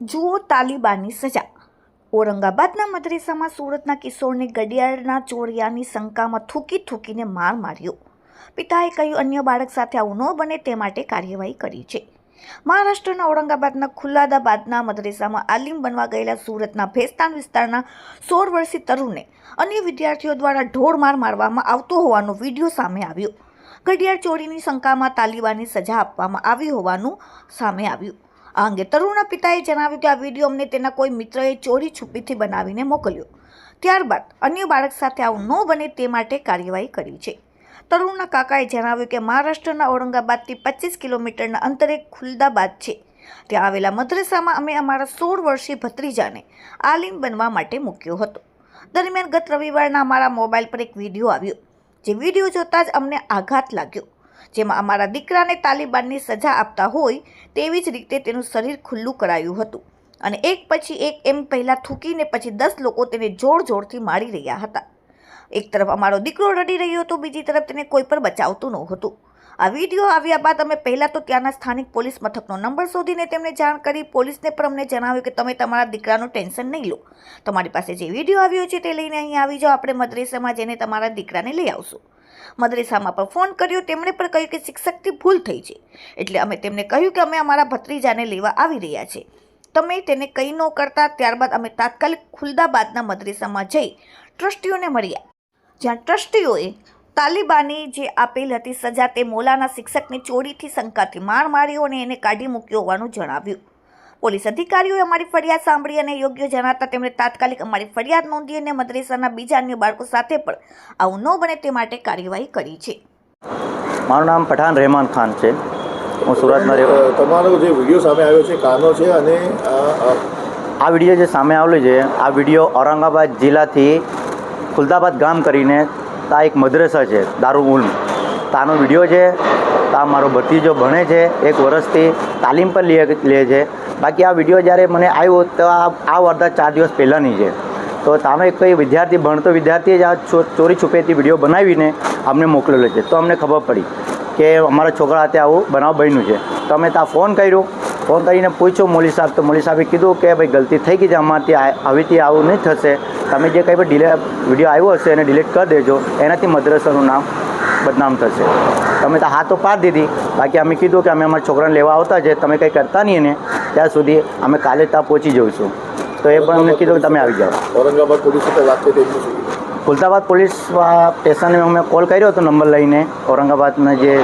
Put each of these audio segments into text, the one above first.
જુઓ તાલિબાનની સજા. ઔરંગાબાદના મદરેસામાં સુરતના કિશોરને ઘડિયાળના ચોરિયાની શંકામાં થૂકી થૂકીને માર માર્યો. પિતાએ કહ્યું, અન્ય બાળક સાથે આવું ન બને, તે માટે કાર્યવાહી કરી છે. મહારાષ્ટ્રના ઔરંગાબાદના ખુલ્લાદાબાદના મદરેસામાં આલિમ બનવા ગયેલા સુરતના ભેસ્તાન વિસ્તારના સોળ વર્ષીય તરુણને અન્ય વિદ્યાર્થીઓ દ્વારા ઢોરમાર મારવામાં આવતો હોવાનો વીડિયો સામે આવ્યો. ઘડિયાળ ચોરીની શંકામાં તાલિબાનની સજા આપવામાં આવી હોવાનું સામે આવ્યું. આ અંગે તરુણના પિતાએ જણાવ્યું કે આ વીડિયો અમને તેના કોઈ મિત્રએ ચોરી છુપીથી બનાવીને મોકલ્યો. ત્યારબાદ અન્ય બાળક સાથે આવું ન બને તે માટે કાર્યવાહી કરી છે. તરુણના કાકાએ જણાવ્યું કે મહારાષ્ટ્રના ઔરંગાબાદથી પચીસ કિલોમીટરના અંતરે ખુલદાબાદ છે. ત્યાં આવેલા મદ્રસામાં અમે અમારા સોળ વર્ષીય ભત્રીજાને આલિમ બનવા માટે મૂક્યો હતો. દરમિયાન ગત રવિવારના અમારા મોબાઈલ પર એક વીડિયો આવ્યો. જે વીડિયો જોતાં જ અમને આઘાત લાગ્યો. જેમાં અમારા દીકરાને તાલિબાનની સજા આપતા હોય તેવી જ રીતે તેનું શરીર ખુલ્લું કરાયું હતું. અને એક પછી એક એમ પહેલાં થૂકીને પછી દસ લોકો તેને જોર જોરથી મારી રહ્યા હતા. એક તરફ અમારો દીકરો રડી રહ્યો હતો, બીજી તરફ તેને કોઈ પણ બચાવતું નહોતું. આ વીડિયો આવ્યા બાદ અમે પહેલાં તો ત્યાંના સ્થાનિક પોલીસ મથકનો નંબર શોધીને તેમને જાણ કરી, પોલીસને પણ અમને જણાવ્યું કે તમે તમારા દીકરાનું ટેન્શન નહીં લો. તમારી પાસે જે વીડિયો આવ્યો છે તે લઈને અહીં આવી જાઓ, આપણે મદ્રેસામાં જઈને તમારા દીકરાને લઈ આવશું. મદ્રેસામાં પણ ફોન કર્યો. તેમણે પણ કહ્યું કે શિક્ષકથી ભૂલ થઈ છે. એટલે અમે તેમને કહ્યું કે અમે અમારા ભત્રીજાને લેવા આવી રહ્યા છે. તમે તેને કંઈ ન કરતા, ત્યારબાદ અમે તાત્કાલિક ખુલદાબાદના મદરેસામાં જઈ ટ્રસ્ટીઓને મળ્યા જ્યાં ટ્રસ્ટીઓએ તાલિબાની જે આપેલ હતી સજા, તે મોલાના શિક્ષકની ચોરીથી શંકાથી માર માર્યો અને એને કાઢી મૂક્યો હોવાનું જણાવ્યું. પોલીસ અધિકારીઓએ અમારી ફરિયાદ સાંભળી અને યોગ્ય જણાતા તેમણે તાત્કાલિક અમારી ફરિયાદ નોંધી અને મદ્રેસાના બીજા અન્ય બાળકો સાથે પણ આવું ન બને તે માટે કાર્યવાહી કરી છે. મારું નામ પઠાન રહેમાન ખાન છે. હું સુરતમાં રહેવા તમારો જે વીડિયો સામે આવ્યો છે કાનો છે અને આ વીડિયો જે સામે આવેલો છે આ વીડિયો ઔરંગાબાદ જિલ્લાથી ખુલદાબાદ ગામ કરીને આ એક મદ્રસા છે દારૂ ઉલ્મ તાનો વીડિયો છે ત્યાં મારો ભત્રીજો ભણે છે, એક વર્ષથી તાલીમ પર લે લે છે. બાકી આ વીડિયો જ્યારે મને આવ્યો તો આ આ વારદાત ચાર દિવસ પહેલાંની છે. તો તમે કોઈ વિદ્યાર્થી, ભણતો વિદ્યાર્થીએ જ આ ચોરી છુપેથી વીડિયો બનાવીને અમને મોકલેલો છે. તો અમને ખબર પડી કે અમારા છોકરા હાથે આવું બનાવ બન્યું છે. તો અમે ત્યાં ફોન કર્યો. ફોન કરીને પૂછ્યું મોલી સાહેબ. તો મોલી સાહેબે કીધું કે ભાઈ ગલતી થઈ ગઈ છે અમારથી, આ- હવેથી આવું નહીં થશે. તમે જે કંઈ પણ ડિલે વીડિયો આવ્યો હશે એને ડિલીટ કરી દેજો. એનાથી મદ્રસાનું નામ બદનામ થશે. તમે તો હા તો પાડી દીધી. બાકી અમે કીધું કે અમે અમારા છોકરાને લેવા આવતા છે તમે કંઈ કરતા નહીં ને ત્યાં સુધી અમે કાલે ત્યાં પહોંચી જઈશું. તો એ પણ અમને કીધું કે તમે આવી જાઓ. ઔરંગાબાદ પોલીસ સાથે વાત કીધું? ખુલતાબાદ પોલીસ સ્ટેશને અમે કોલ કર્યો હતો નંબર લઈને ઔરંગાબાદના જે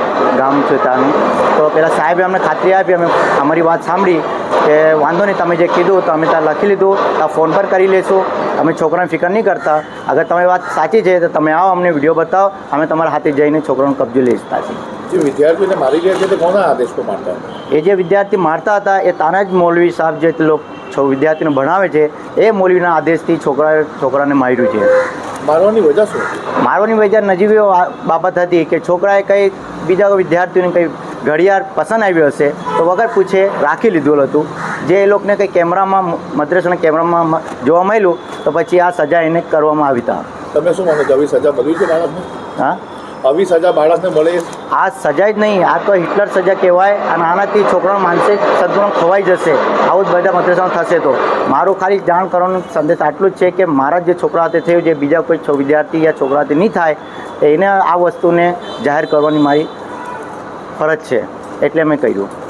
ગામ છે ત્યાંનું. તો પેલા સાહેબે અમને ખાતરી આપી અમે અમારી વાત સાંભળી કે વાંધો નહીં તમે જે કીધું તો અમે ત્યાં લખી લીધું ત્યાં ફોન પર કરી લેશું. અમે છોકરાને ફિકર નહીં કરતા. અગર તમારી વાત સાચી છે તો તમે આવો અમને વીડિયો બતાવો. અમે તમારા હાથે જઈને છોકરાનો કબજો લઈ ત્યાંથી જે વિદ્યાર્થીને મારી ગયા છે તે કોના આદેશ મારતા એ જે વિદ્યાર્થી મારતા હતા એ તાના જ મૌલવી સાહેબ જે લોક વિદ્યાર્થીને ભણાવે છે એ મૌલવીના આદેશથી છોકરા છોકરાને માર્યું છે. મારવાની વજહ શું મારવાની વજહ નજીવી બાબત હતી કે છોકરાએ કંઈ બીજા વિદ્યાર્થીઓને કંઈ ઘડિયાળ પસંદ આવ્યો હશે તો વગર પૂછે રાખી લીધું હતું. જે એ લોકોને કંઈ કેમેરામાં મદ્રેસાના કેમેરામાં જોવા મળ્યું તો પછી આ સજા એને કરવામાં આવી હતા તમે શું માનો છો? આવી સજા મળવી છે બાળકને હા? આવી સજા બાળકને મળે. આ સજા જ નહીં, આ તો હિટલર સજા કહેવાય અને આનાથી છોકરાનો માનસિક સંતુલન ખોવાઈ જશે. આવું જ બધા મદ્રેસામાં થશે તો. મારું ખાલી જાણ કરવાનો સંદેશ આટલું જ છે કે મારા જે છોકરા હાથે થયું, જે બીજા કોઈ વિદ્યાર્થી યા છોકરા હાથે નહીં થાય, એને આ વસ્તુને જાહેર કરવાની મારી ફરજ છે. એટલે મેં કર્યું.